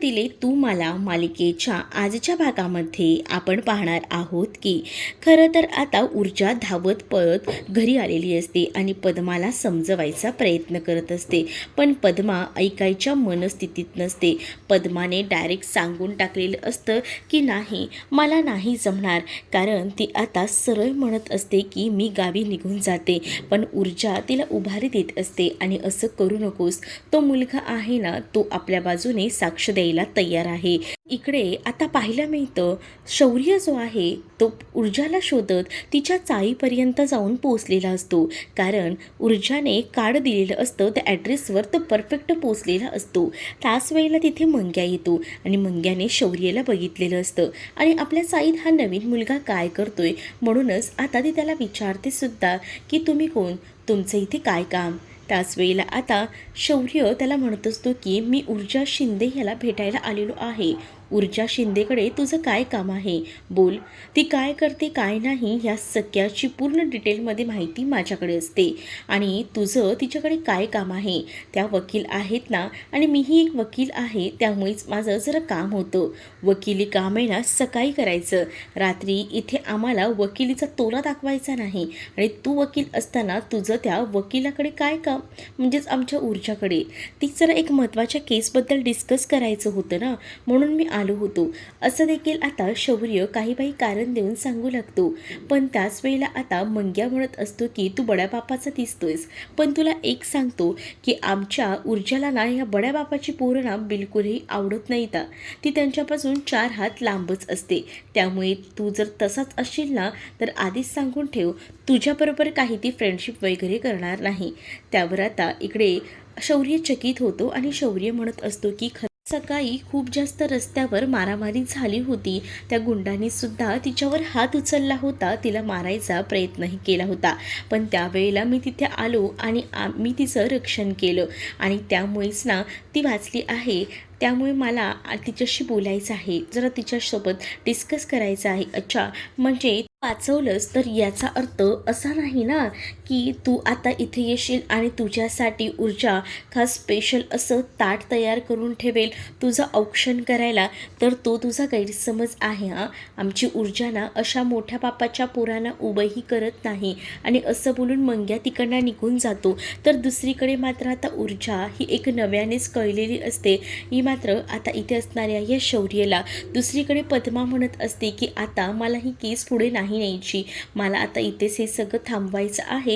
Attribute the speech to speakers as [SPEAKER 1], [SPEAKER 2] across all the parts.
[SPEAKER 1] दिले तू मला मालिकेच्या आजच्या भागामध्ये आपण पाहणार आहोत की खरं तर आता ऊर्जा धावत पळत घरी आलेली असते आणि पद्माला समजवायचा प्रयत्न करत असते. पण पद्मा ऐकायच्या मनस्थितीत नसते. पद्माने डायरेक्ट सांगून टाकलेलं असतं की नाही मला नाही जमणार. कारण ती आता सरळ म्हणत असते की मी गावी निघून जाते. पण ऊर्जा तिला उभारी देत असते आणि असं करू नकोस. तो मुलगा आहे ना तो आपल्या बाजूने साक्ष द्यायला तयार आहे. इकडे आता पाहायला मिळतं शौर्य जो आहे तो ऊर्जाला शोधत तिच्या चाळीपर्यंत जाऊन पोचलेला असतो. कारण ऊर्जाने कार्ड दिलेलं असतं त्या ॲड्रेसवर तो परफेक्ट पोचलेला असतो. त्याच वेळेला तिथे मंग्या येतो आणि मंग्याने शौर्यला बघितलेलं असतं. आणि आपल्या साईद हा नवीन मुलगा काय करतोय? म्हणूनच आता ती त्याला विचारते सुद्धा की तुम्ही कोण? तुमचं इथे काय काम? त्याच वेळेला आता शौर्य त्याला म्हणत असतो की मी ऊर्जा शिंदे ह्याला भेटायला आलेलो आहे. ऊर्जा शिंदेकडे तुझं काय काम आहे? बोल. ती काय करते काय नाही या सगळ्याची पूर्ण डिटेलमध्ये माहिती माझ्याकडे असते. आणि तुझं तिच्याकडे काय काम आहे? त्या वकील आहेत ना? आणि मीही एक वकील आहे त्यामुळेच माझं जरा काम होतं. वकिली काम आहे ना सकाळी करायचं. रात्री इथे आम्हाला वकिलीचा तोला दाखवायचा नाही. आणि तू वकील असताना तुझं त्या वकिलाकडे काय काम? म्हणजेच आमच्या ऊर्जाकडे. ती जरा एक महत्त्वाच्या केसबद्दल डिस्कस करायचं होतं ना? म्हणून मी आलो होतो. असं देखील आता शौर्य काही बाई कारण देऊन सांगू लागतो. पण त्याच वेळेला आता मंग्या म्हणत असतो की तू बड्या बापाचा दिसतोयस. पण तुला एक सांगतो की आमच्या ऊर्जाला ना या बड्या बापाची पोरं ना बिलकुलही आवडत नाही ता ती त्यांच्यापासून चार हात लांबच असते. त्यामुळे तू जर तसाच असशील ना तर आधीच सांगून ठेव तुझ्याबरोबर काही ती फ्रेंडशिप वगैरे करणार नाही. त्यावर आता इकडे शौर्य चकित होतो आणि शौर्य म्हणत असतो की खरं सकाळी खूप जास्त रस्त्यावर मारामारी झाली होती. त्या गुंडांनी सुद्धा तिच्यावर हात उचलला होता. तिला मारायचा प्रयत्नही केला होता. पण त्यावेळेला मी तिथे आलो आणि मी तिचं रक्षण केलं. आणि त्यामुळेच ना ती वाचली आहे. त्यामुळे मला तिच्याशी बोलायचं आहे. जरा तिच्यासोबत डिस्कस करायचं आहे. अच्छा म्हणजे वाचवलंस तर याचा अर्थ असा नाही ना? की तू आता इथे येशील आणि तुझ्यासाठी ऊर्जा खास स्पेशल असं ताट तयार करून ठेवेल तुझं औक्षण करायला. तर तो तुझा गैरसमज आहे हा. आमची ऊर्जा ना अशा मोठ्या बापाच्या पोरांना उभंही करत नाही. आणि असं बोलून मंग्या तिकडनं निघून जातो. तर दुसरीकडे मात्र आता ऊर्जा ही एक नव्यानेच कळलेली असते. ही मात्र आता इथे असणाऱ्या या शौर्यला. दुसरीकडे पद्मा म्हणत असते की आता मला ही केस पुढे नाही न्यायची. मला आता इथेच हे सगळं थांबवायचं आहे.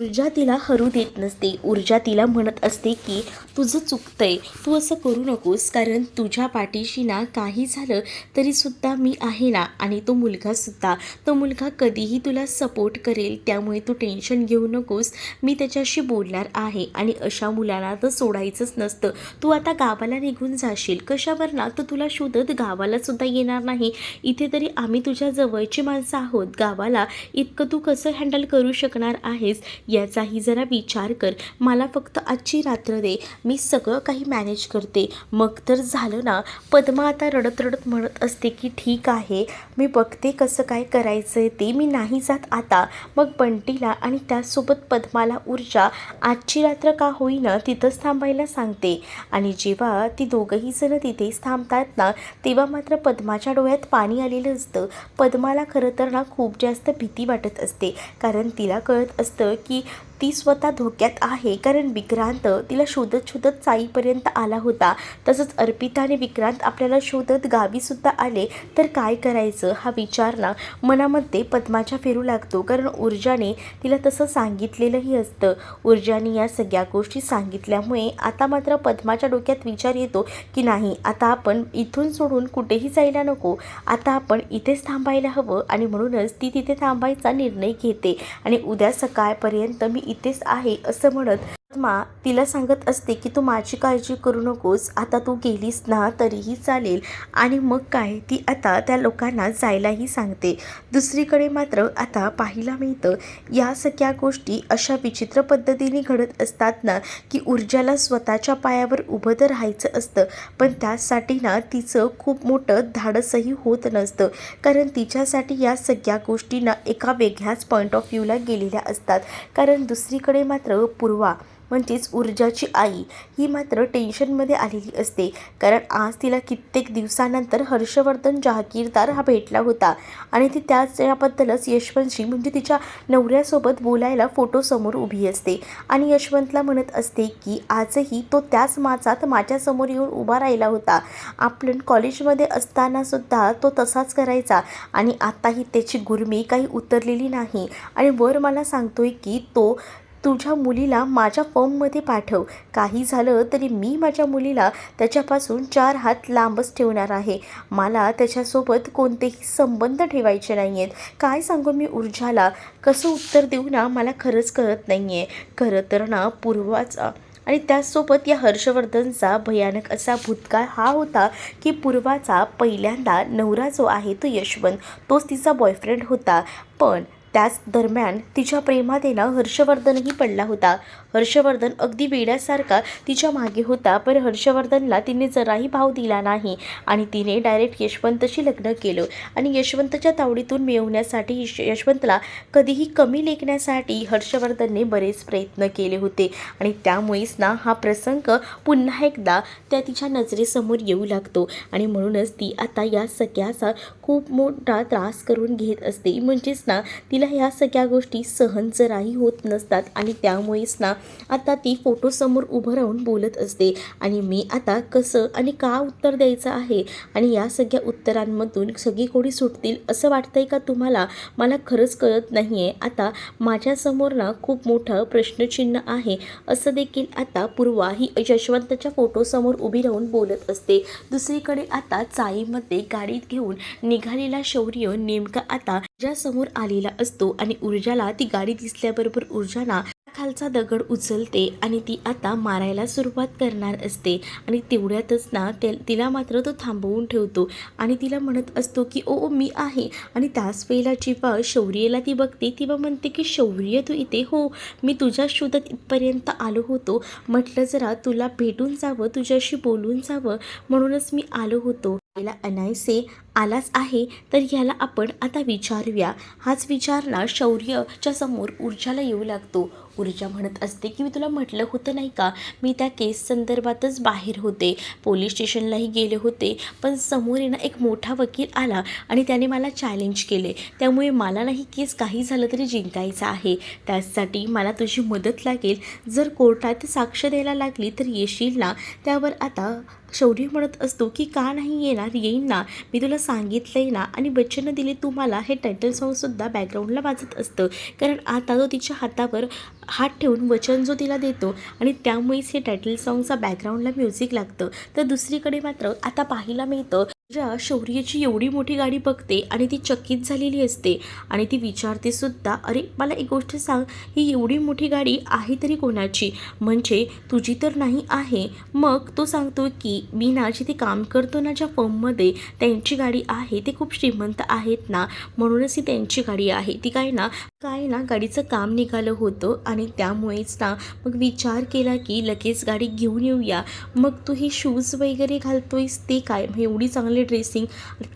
[SPEAKER 1] ऊर्जा तिला हरू देत नसते. ऊर्जा तिला म्हणत असते की तुझं चुकतंय. तू असं करू नकोस कारण तुझ्या पाठीशी ना काही झालं तरीसुद्धा मी आहे ना आणि तो मुलगासुद्धा तो मुलगा कधीही तुला सपोर्ट करेल त्यामुळे तू टेन्शन घेऊ नकोस. मी त्याच्याशी बोलणार आहे आणि अशा मुलांना तर सोडायचंच नसतं. तू आता गावाला निघून जाशील. कशावर ना? तर तुला शोधत गावाला सुद्धा येणार नाही. इथे तरी आम्ही तुझ्या जवळची माणसं आहोत. गावाला इतकं तू कसं हँडल करू शकणार आहेस? याचाही जरा विचार कर. मला फक्त आजची रात्र दे. मी सगळं काही मॅनेज करते. मग तर झालं ना. पद्मा आता रडत रडत म्हणत असते की ठीक आहे. मी बघते कसं काय करायचं आहे ते. मी नाही जात आता. मग बंटीला आणि त्यासोबत पद्माला ऊर्जा. आजची रात्र का होईना तिथंच थांबायला सांगते. आणि जेव्हा ती दोघंही जण तिथेच थांबतात ना तेव्हा मात्र पद्माच्या डोळ्यात पाणी आलेलं असतं. पद्माला खरं तर ना खूप जास्त भीती वाटत असते. कारण तिला कळत असतं की কি ती स्वतः धोक्यात आहे. कारण विक्रांत तिला शोधत शोधत चाईपर्यंत आला होता. तसंच अर्पिता आणि विक्रांत आपल्याला शोधत गावीसुद्धा आले. तर काय करायचं? हा विचार ना मनामध्ये पद्माच्या फिरू लागतो. कारण ऊर्जाने तिला तसं सांगितलेलंही असतं. ऊर्जाने या सगळ्या गोष्टी सांगितल्यामुळे आता मात्र पद्माच्या डोक्यात विचार येतो की नाही आता आपण इथून सोडून कुठेही जायला नको. आता आपण इथेच थांबायला हवं आणि म्हणूनच ती तिथे थांबायचा निर्णय घेते. आणि उद्या सकाळपर्यंत मी इथेच आहे असं म्हणत मा तिला सांगत असते की तू माझी काळजी करू नकोस आता तू गेलीस ना तरीही चालेल. आणि मग काय ती आता त्या लोकांना जायलाही सांगते. दुसरीकडे मात्र आता पाहायला मिळतं या सगळ्या गोष्टी अशा विचित्र पद्धतीने घडत असतात ना की ऊर्जाला स्वतःच्या पायावर उभं तर राहायचं असतं पण त्यासाठी ना तिचं खूप मोठं धाडसही होत नसतं. कारण तिच्यासाठी या सगळ्या गोष्टींना एका वेगळ्याच पॉईंट ऑफ व्ह्यूला गेलेल्या असतात. कारण दुसरीकडे मात्र पूर्वा म्हणजेच ऊर्जाची आई ही मात्र टेन्शनमध्ये आलेली असते. कारण आज तिला कित्येक दिवसानंतर हर्षवर्धन जहागीरदार हा भेटला होता आणि ती त्याच याबद्दलच यशवंतशी म्हणजे तिच्या नवऱ्यासोबत बोलायला फोटोसमोर उभी असते. आणि यशवंतला म्हणत असते की आजही तो त्याच माचात माझ्यासमोर येऊन उभा राहिला होता. आपण कॉलेजमध्ये असतानासुद्धा तो तसाच करायचा आणि आताही त्याची गुरमी काही उतरलेली नाही. आणि वर मला सांगतोय की तो तुझ्या मुलीला माझ्या फॉर्ममध्ये पाठव. काही झालं तरी मी माझ्या मुलीला त्याच्यापासून चार हात लांबच ठेवणार आहे. मला त्याच्यासोबत कोणतेही संबंध ठेवायचे नाही आहेत काय सांगू मी ऊर्जाला? कसं उत्तर देऊ ना मला खरंच कळत नाही आहे खरं तर ना पूर्वाचा आणि त्याचसोबत या हर्षवर्धनचा भयानक असा भूतकाळ हा होता की पूर्वाचा पहिल्यांदा नवरा जो आहे तो यशवंत तोच तिचा बॉयफ्रेंड होता. पण त्याच दरम्यान तिच्या प्रेमात हर्षवर्धनही पडला होता. हर्षवर्धन अगदी वेड्यासारखा तिच्यामागे होता पण हर्षवर्धनला तिने जराही भाव दिला नाही आणि तिने डायरेक्ट यशवंतशी लग्न केलं. आणि यशवंतच्या तावडीतून मिळवण्यासाठी यशवंतला कधीही कमी लेखण्यासाठी हर्षवर्धनने बरेच प्रयत्न केले होते. आणि त्यामुळेच ना हा प्रसंग पुन्हा एकदा त्या तिच्या नजरेसमोर येऊ लागतो. आणि म्हणूनच ती आता या सगळ्याचा खूप मोठा त्रास करून घेत असते. म्हणजेच ना तिला ह्या सगळ्या गोष्टी सहन जराही होत नसतात. आणि त्यामुळेच ना आता ती फोटोसमोर उभं राहून बोलत असते. आणि मी आता कसं आणि का उत्तर द्यायचं आहे? आणि या सगळ्या उत्तरांमधून सगळी कोणी सुटतील असं वाटतंय का तुम्हाला? मला खरंच कळत नाही आहे आता माझ्यासमोर ना खूप मोठं प्रश्नचिन्ह आहे. असं देखील आता पूर्वा ही यशवंतच्या फोटोसमोर उभी राहून बोलत असते. दुसरीकडे आता चाळीमध्ये गाडीत घेऊन निघालेला शौर्य नेमका आता ज्यासमोर आलेला असतो. आणि ऊर्जाला ती गाडी दिसल्याबरोबर ऊर्जाना खालचा दगड उचलते आणि ती आता मारायला सुरुवात करणार असते. आणि तेवढ्यातच ना ते तिला मात्र तो थांबवून ठेवतो. आणि तिला म्हणत असतो की ओ ओ, मी आहे. आणि त्याच वेळेला जेव्हा शौर्यला ती बघते तेव्हा म्हणते की शौर्य तू इथे हो मी तुझ्या शोधात इथपर्यंत आलो होतो. म्हटलं जरा तुला भेटून जावं तुझ्याशी बोलून जावं. म्हणूनच मी आलो होतो. तिला अनायसे आलाच आहे तर ह्याला आपण आता विचारूया. हाच विचार ना शौर्यच्या समोर ऊर्जाला येऊ लागतो. ऊर्जा म्हणत असते की मी तुला म्हटलं होतं नाही का? मी त्या केस संदर्भातच बाहेर होते. पोलीस स्टेशनलाही गेले होते पण समोर येणं एक मोठा वकील आला आणि त्याने मला चॅलेंज केले. त्यामुळे मला नाही केस काही झालं तरी जिंकायचं आहे. त्यासाठी मला तुझी मदत लागेल. जर कोर्टात साक्ष द्यायला लागली तर येशील ना? त्यावर आता शौर्य म्हणत असतो की का नाही येणार? येईन ना? मी तुला सांगितलं आहे ना आणि बच्चननं दिले तुम्हाला हे टायटल सॉंगसुद्धा बॅकग्राऊंडला वाजत असतं. कारण आता तो तिच्या हातावर हात ठेवून वचन जो तिला देतो आणि त्यामुळेच हे टायटल सॉंगचा बॅकग्राऊंडला म्युझिक लागतं. तर दुसरीकडे मात्र आता पाहायला मिळतं ज्या शौर्यची एवढी मोठी गाडी बघते आणि ती चकित झालेली असते आणि ती विचारते सुद्धा अरे मला एक गोष्ट सांग ही एवढी मोठी गाडी आहे तरी कोणाची? म्हणजे तुझी तर नाही आहे. मग तो सांगतो की मी ना जिथे काम करतो ना ज्या फर्ममध्ये त्यांची गाडी आहे ते खूप श्रीमंत आहेत ना म्हणूनच ही त्यांची गाडी आहे. ती काय ना काय ना गाडीचं काम निघालं होतं आणि त्यामुळेच ना मग विचार केला की लगेच गाडी घेऊन येऊया. मग तू हे शूज वगैरे घालतोयस ते काय? एवढी चांगली ड्रेसिंग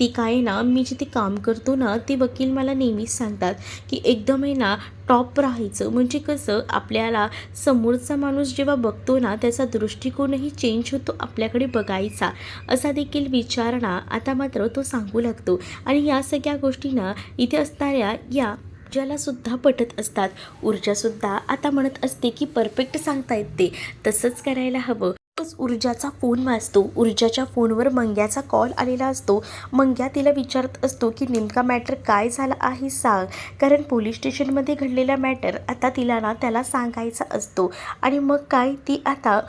[SPEAKER 1] ती काय ना मी जिथे काम करतो ना ते वकील मला नेहमीच सांगतात की एकदम आहे ना टॉप राहायचं. म्हणजे कसं आपल्याला समोरचा माणूस जेव्हा बघतो ना त्याचा दृष्टिकोनही चेंज होतो आपल्याकडे बघायचा. असा देखील विचार ना आता मात्र तो सांगू लागतो. आणि या सगळ्या गोष्टींना इथे असणाऱ्या या ज्यालासुद्धा पटत असतात. ऊर्जासुद्धा आता म्हणत असते की परफेक्ट सांगता येते. तसंच करायला हवं. ऊर्जाचा फोन वाजतो ऊर्जाच्या फोनवर मंग्याचा कॉल आलेला असतो. मंग्या तिला विचारत असतो की नेमका मॅटर काय झाला आहे सांग. कारण पोलीस स्टेशनमध्ये घडलेला मॅटर आता तिला ना त्याला सांगायचा असतो. आणि मग काय? ती आता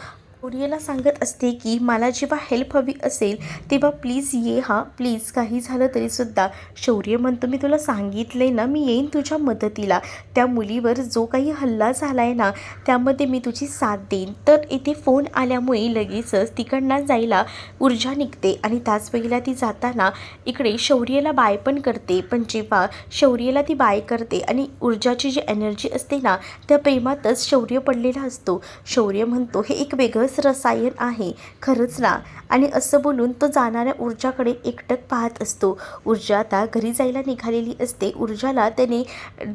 [SPEAKER 1] शौर्यला सांगत असते की मला जेव्हा हेल्प हवी असेल तेव्हा प्लीज ये हां. प्लीज काही झालं तरीसुद्धा शौर्य म्हणतो मी तुला सांगितले ना मी येईन तुझ्या मदतीला. त्या मुलीवर जो काही हल्ला झाला आहे ना त्यामध्ये मी तुझी साथ देईन. तर इथे फोन आल्यामुळे लगेचच तिकडनं जायला ऊर्जा निघते आणि त्याच वेळेला ती जाताना इकडे शौर्यला बाय पण करते. पण जेव्हा शौर्यला ती बाय करते आणि ऊर्जाची जी एनर्जी असते ना त्या प्रेमातच शौर्य पडलेला असतो. शौर्य म्हणतो हे एक वेगळंच रसायन आहे. खरंच ना. आणि असं बोलून तो जाणाऱ्या ऊर्जाकडे एकटक पाहत असतो. ऊर्जा आता घरी जायला निघालेली असते. ऊर्जाला त्याने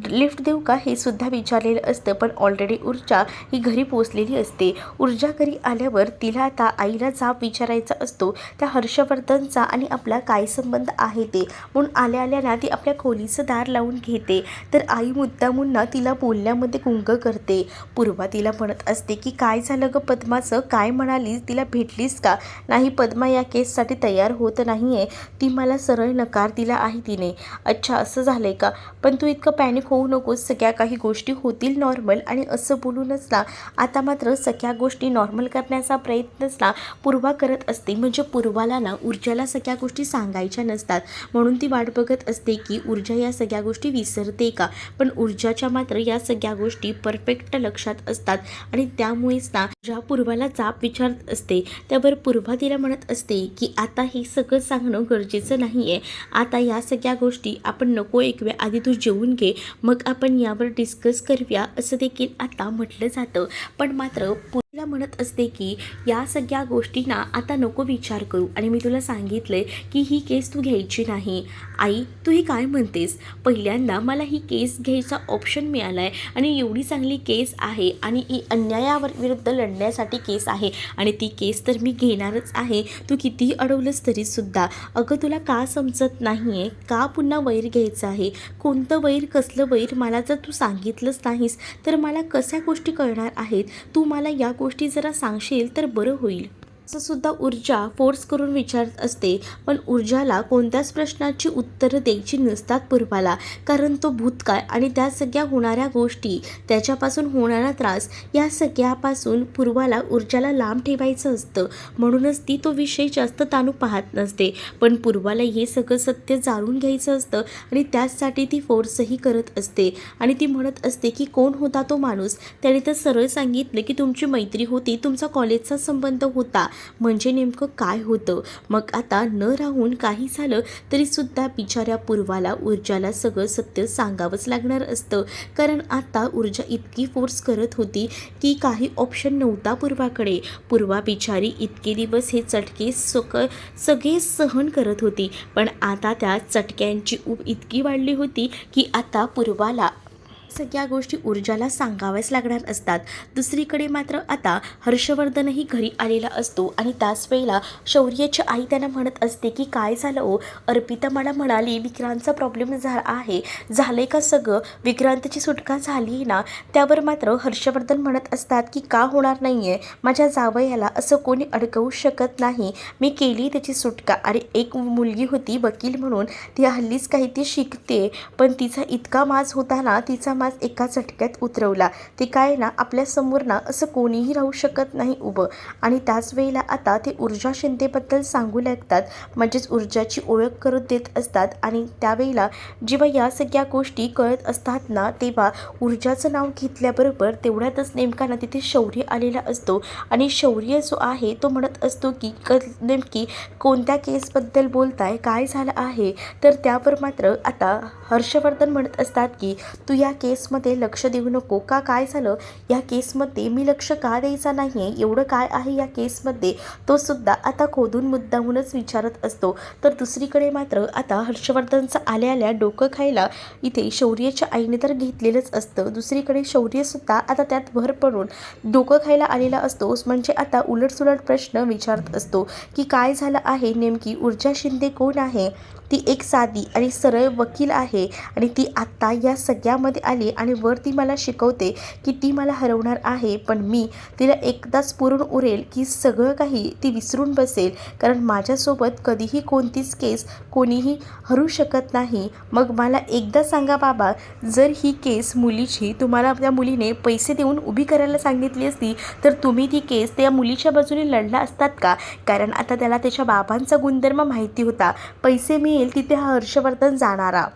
[SPEAKER 1] लिफ्ट देऊ का हे सुद्धा विचारलेलं असतं. पण ऑलरेडी ऊर्जा ही घरी पोचलेली असते. ऊर्जा घरी आल्यावर तिला आता आईला जाब विचारायचा असतो. त्या हर्षवर्धनचा आणि आपला काय संबंध आहे ते. म्हणून आल्या आल्या ना ती आपल्या खोलीचं दार लावून घेते. तर आई मुद्दामून ना तिला बोलण्यामध्ये गुंग करते. पूर्वा तिला म्हणत असते की काय झालं गं पद्माचं? काय म्हणालीस तिला भेटलीस का? नाही पद्मा या केससाठी तयार होत नाही आहे ती मला सरळ नकार दिला आहे तिने. अच्छा असं झालं आहे का? पण तू इतकं पॅनिक होऊ नकोस. सगळ्या काही गोष्टी होतील नॉर्मल आणि असं बोलूनच ना. आता मात्र सगळ्या गोष्टी नॉर्मल करण्याचा प्रयत्नच ना पूर्वा करत असते. म्हणजे पूर्वाला ना ऊर्जाला सगळ्या गोष्टी सांगायच्या नसतात. म्हणून ती वाट बघत असते की ऊर्जा या सगळ्या गोष्टी विसरते का? पण ऊर्जाच्या मात्र या सगळ्या गोष्टी परफेक्ट लक्षात असतात. आणि त्यामुळेच ना ज्या पूर्वाला चाप विचारत असते. त्यावर पूर्वा तिला म्हणत असते की आता हे सगळं सांगणं गरजेचं नाही आहे आता या सगळ्या गोष्टी आपण नको ऐकव्या आधी तू जेवून घे मग आपण यावर डिस्कस करूया असं देखील आता म्हटलं जातं. पण मात्र तिला म्हणत असते की या सगळ्या गोष्टींना आता नको विचार करू. आणि मी तुला सांगितलंय की ही केस तू घ्यायची नाही. आई तू हे काय म्हणतेस? पहिल्यांदा मला ही केस घ्यायचा ऑप्शन मिळाला आहे आणि एवढी चांगली केस आहे आणि ही अन्यायावर विरुद्ध लढण्यासाठी केस आहे आणि ती केस तर मी घेणारच आहे. तू कितीही अडवलंस तरीसुद्धा. अगं तुला का समजत नाही आहे का पुन्हा वैर घ्यायचं आहे? कोणतं वैर कसलं वैर मला जर तू सांगितलंच नाहीस तर मला कशा गोष्टी कळणार आहेत? तू मला या गोष्टी जरा सांगशील तर बरं होईल. असं सुद्धा ऊर्जा फोर्स करून विचारत असते. पण ऊर्जाला कोणत्याच प्रश्नाची उत्तरं द्यायची नसतात पूर्वाला. कारण तो भूतकाळ आणि त्या सगळ्या होणाऱ्या गोष्टी त्याच्यापासून होणारा त्रास या सगळ्यापासून पूर्वाला ऊर्जाला लांब ठेवायचं असतं. म्हणूनच ती तो विषय जास्त ताणू पाहत नसते. पण पूर्वाला हे सगळं सत्य जाणून घ्यायचं असतं आणि त्याचसाठी ती फोर्सही करत असते. आणि ती म्हणत असते की कोण होता तो माणूस? त्याने तर सरळ सांगितलं की तुमची मैत्री होती. तुमचा कॉलेजचा संबंध होता. म्हणजे नेमकं काय होतं? मग आता न राहून काही झालं तरीसुद्धा बिचाऱ्या पूर्वाला ऊर्जाला सगळं सत्य सांगावंच लागणार असतं. कारण आता ऊर्जा इतकी फोर्स करत होती की काही ऑप्शन नव्हता पूर्वाकडे. पूर्वा बिचारी इतके दिवस हे चटके सक सगळे सहन करत होती. पण आता त्या चटक्यांची ऊब इतकी वाढली होती की आता पूर्वाला सगळ्या गोष्टी ऊर्जाला सांगाव्याच लागणार असतात. दुसरीकडे मात्र आता हर्षवर्धनही घरी आलेला असतो आणि त्याच वेळेला शौर्याची आई त्यांना म्हणत असते की काय झालं ओ अर्पिता मला म्हणाली विक्रांतचा प्रॉब्लेम झाला आहे. झालं का सगळं? विक्रांतची सुटका झाली ना? त्यावर मात्र हर्षवर्धन म्हणत असतात की का होणार नाही आहे माझ्या जावयाला असं कोणी अडकवू शकत नाही. मी केली त्याची सुटका. आणि एक मुलगी होती वकील म्हणून. ती हल्लीच काही ती शिकते. पण तिचा इतका माज होता ना तिचा मास एका झटक्यात उतरवला. ते काय ना आपल्यासमोर ना असं कोणीही राहू शकत नाही उभं. आणि त्याच वेळेला आता ते ऊर्जा शिंदेबद्दल सांगू लागतात. म्हणजेच ऊर्जाची ओळख करून देत असतात. आणि त्यावेळेला जेव्हा या सगळ्या गोष्टी कळत असतात ना तेव्हा ऊर्जाचं नाव घेतल्याबरोबर तेवढ्यातच नेमका ना तिथे शौर्य आलेला असतो. आणि शौर्य जो आहे तो म्हणत असतो की क नेमकी कोणत्या केसबद्दल बोलताय काय झालं आहे? तर त्यावर मात्र आता हर्षवर्धन म्हणत असतात की तू या केस केसमध्ये लक्ष देऊ नको. का काय झालं? या केसमध्ये मी लक्ष का द्यायचा नाही आहे एवढं काय आहे या केसमध्ये? तो सुद्धा आता खोदून मुद्दाहूनच विचारत असतो. तर दुसरीकडे मात्र आता हर्षवर्धनचं आल्या आल्या डोकं खायला इथे शौर्यच्या आईने तर घेतलेलंच असतं. दुसरीकडे शौर्यसुद्धा आता त्यात भर पडून डोकं खायला आलेला असतोच म्हणजे आता उलटसुलट प्रश्न विचारत असतो की काय झालं आहे? नेमकी ऊर्जा शिंदे कोण आहे? ती एक साधी आणि सरळ वकील आहे आणि ती आत्ता या सगळ्यामध्ये आली आणि वर ती मला शिकवते की ती मला हरवणार आहे पण मी तिला एकदाच पुरून उरेल की सगळं काही ती विसरून बसेल. कारण माझ्यासोबत कधीही कोणतीच केस कोणीही हरू शकत नाही. मग मला एकदा सांगा बाबा जर ही केस मुलीची तुम्हाला त्या मुलीने पैसे देऊन उभी करायला सांगितली असती तर तुम्ही ती केस त्या मुलीच्या बाजूने लढला असतात का? कारण आता त्याला त्याच्या बाबांचा गुणधर्म माहिती होता. पैसे मिळेल तिथे हा हर्षवर्धन जाणारा.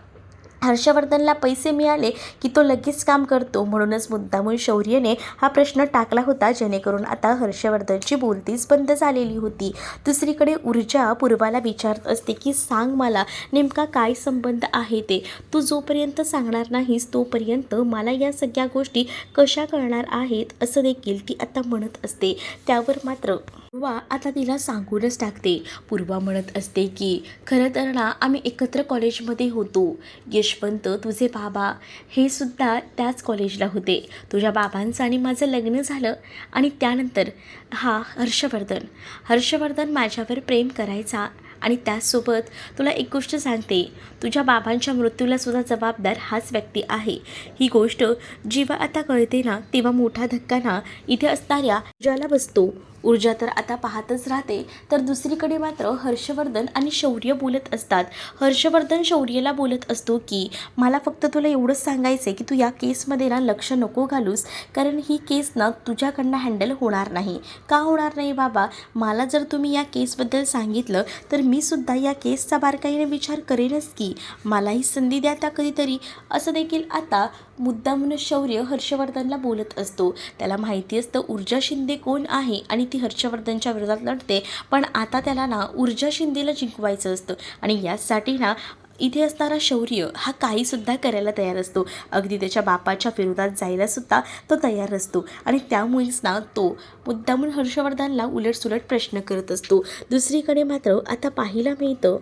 [SPEAKER 1] हर्षवर्धनला पैसे मिळाले की तो लगेच काम करतो. म्हणूनच मुद्दामून शौर्यने हा प्रश्न टाकला होता. जेणेकरून आता हर्षवर्धनची बोलतीच बंद झालेली होती. दुसरीकडे ऊर्जा पूर्वाला विचारत असते की सांग मला नेमका काय संबंध आहे ते? तू जोपर्यंत सांगणार नाहीस तोपर्यंत मला या सगळ्या गोष्टी कशा कळणार आहेत? असं देखील ती आता म्हणत असते. त्यावर मात्र पूर्वा आता तिला सांगूनच टाकते. पूर्वा म्हणत असते की खरं तर ना आम्ही एकत्र कॉलेजमध्ये होतो. यशवंत तुझे बाबा हे सुद्धा त्याच कॉलेजला होते. तुझ्या बाबांचं आणि माझं लग्न झालं आणि त्यानंतर हा हर्षवर्धन. हर्षवर्धन माझ्यावर प्रेम करायचा आणि त्याचसोबत तुला एक गोष्ट सांगते. तुझ्या बाबांच्या मृत्यूला सुद्धा जबाबदार हाच व्यक्ती आहे. ही गोष्ट जेव्हा आता कळते ना तेव्हा मोठा धक्का ना इथे असणाऱ्या ज्याला बसतो. ऊर्जा तर आता पाहतच राहते तर दुसरीकडे मात्र हर्षवर्धन आणि शौर्य बोलत असतात. हर्षवर्धन शौर्यला बोलत असतो की मला फक्त तुला एवढंच सांगायचं आहे की तू या केसमध्ये ना लक्ष नको घालूस कारण ही केस ना तुझ्याकडनं हँडल होणार नाही. का होणार नाही बाबा? मला जर तुम्ही या केसबद्दल सांगितलं तर मी सुद्धा या केसचा बारकाईने विचार करेनच की मलाही संधी द्या त्या कधीतरी असं देखील आता मुद्दामून शौर्य हर्षवर्धनला बोलत असतो. त्याला माहिती असतं ऊर्जा शिंदे कोण आहे आणि ती हर्षवर्धनच्या विरोधात लढते पण आता त्याला ना ऊर्जा शिंदेला जिंकवायचं असतं. आणि यासाठी ना इथे असणारा शौर्य हा काहीसुद्धा करायला तयार असतो. अगदी त्याच्या बापाच्या विरोधात जायलासुद्धा तो तयार असतो. आणि त्यामुळेच ना तो मुद्दामून हर्षवर्धनला उलटसुलट प्रश्न करत असतो. दुसरीकडे मात्र आता पाहायला मिळतं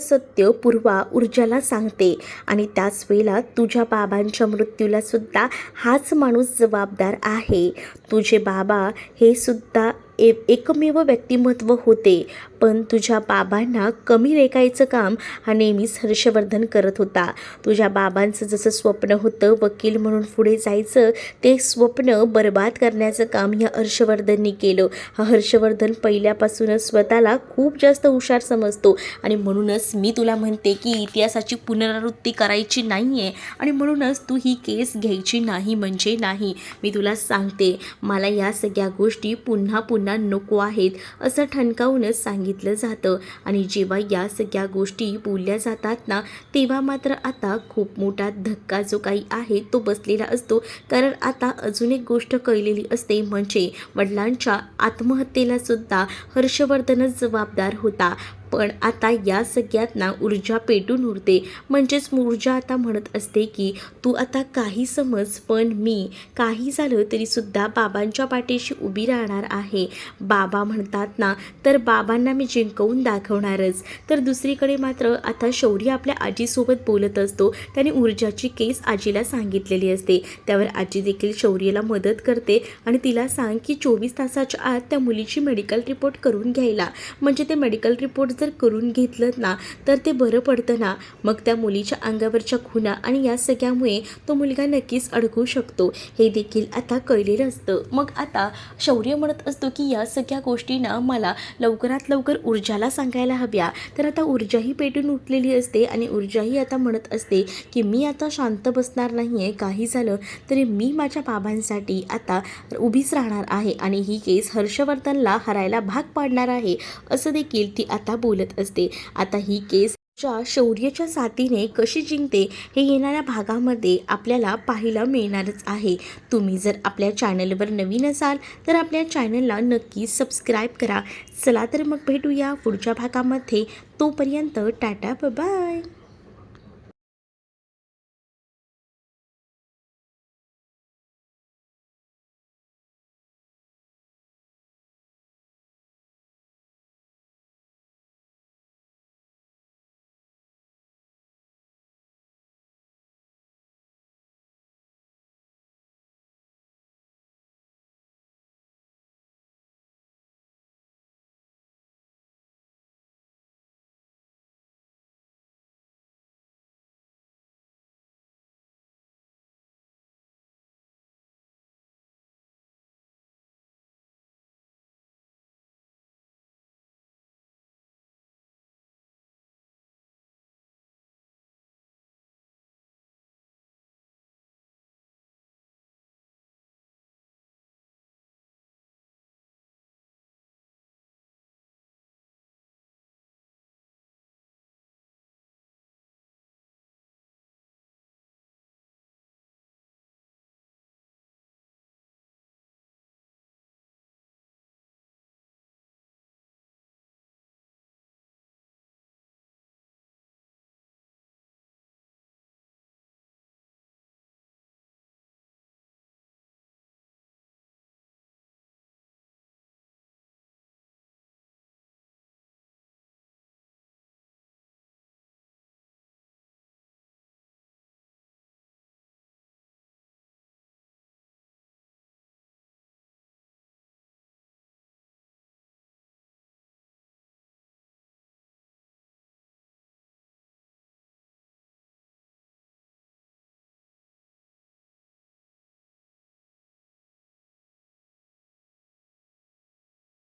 [SPEAKER 1] सत्य पूर्वा ऊर्जाला सांगते. आणि त्याच वेळेला तुझ्या बाबांच्या मृत्यूला सुद्धा हाच माणूस जबाबदार आहे. तुझे बाबा हे सुद्धा ए एकमेव व्यक्तिमत्व होते. पण तुझ्या बाबांना कमी रेखायचं काम हा नेहमीच हर्षवर्धन करत होता. तुझ्या बाबांचं जसं स्वप्न होतं वकील म्हणून पुढे जायचं ते स्वप्न बर्बाद करण्याचं काम ह्या हर्षवर्धननी केलं. हा हर्षवर्धन पहिल्यापासूनच स्वतःला खूप जास्त हुशार समजतो आणि म्हणूनच मी तुला म्हणते की इतिहासाची पुनरावृत्ती करायची नाही आहे आणि म्हणूनच तू ही केस घ्यायची नाही म्हणजे नाही. मी तुला सांगते मला या सगळ्या गोष्टी पुन्हा पुन्हा नको आहेत असं ठणकावूनच सांगितलं जातं. आणि जेव्हा या सगळ्या गोष्टी बोलल्या जातात ना तेव्हा मात्र आता खूप मोठा धक्का जो काही आहे तो बसलेला असतो. कारण आता अजून एक गोष्ट कळलेली असते म्हणजे वडिलांच्या आत्महत्येला सुद्धा हर्षवर्धनच जबाबदार होता. पण आता या सगळ्यात ना ऊर्जा पेटून उरते. म्हणजेच ऊर्जा आता म्हणत असते की तू आता काही समज पण मी काही झालं तरीसुद्धा बाबांच्या पाठीशी उभी राहणार आहे. बाबा म्हणतात ना तर बाबांना मी जिंकवून दाखवणारच. तर दुसरीकडे मात्र आता शौर्य आपल्या आजीसोबत बोलत असतो. त्याने ऊर्जाची केस आजीला सांगितलेली असते. त्यावर आजी देखील शौर्यला मदत करते आणि तिला सांग की चोवीस तासाच्या आत त्या मुलीची मेडिकल रिपोर्ट करून घ्यायला. म्हणजे ते मेडिकल रिपोर्ट जर करून घेतलं ना तर ते बरं पडतं ना. मग त्या मुलीच्या अंगावरच्या खुना आणि या सगळ्यामुळे तो मुलगा नक्कीच अडकू शकतो. हे देखील आता कळलेलं असतं. मग आता शौर्य म्हणत असतो की या सगळ्या गोष्टींना मला लवकरात लवकर ऊर्जाला सांगायला हव्या. तर आता ऊर्जाही पेटून उठलेली असते आणि ऊर्जाही आता म्हणत असते की मी आता शांत बसणार नाही आहे काही झालं तरी मी माझ्या बाबांसाठी आता उभीच राहणार आहे आणि ही केस हर्षवर्धनला हरायला भाग पाडणार आहे. असं देखील ती आता बोलत असते. आता ही केस च्या शौर्याच्या साथीने कशी जिंकते हे येणाऱ्या भागामध्ये आपल्याला पाहायला मिळणारच आहे. तुम्ही जर आपल्या चॅनलवर नवीन असाल तर आपल्या चॅनलला नक्की सबस्क्राईब करा. चला तर मग भेटूया पुढच्या भागामध्ये. तोपर्यंत टाटा बाय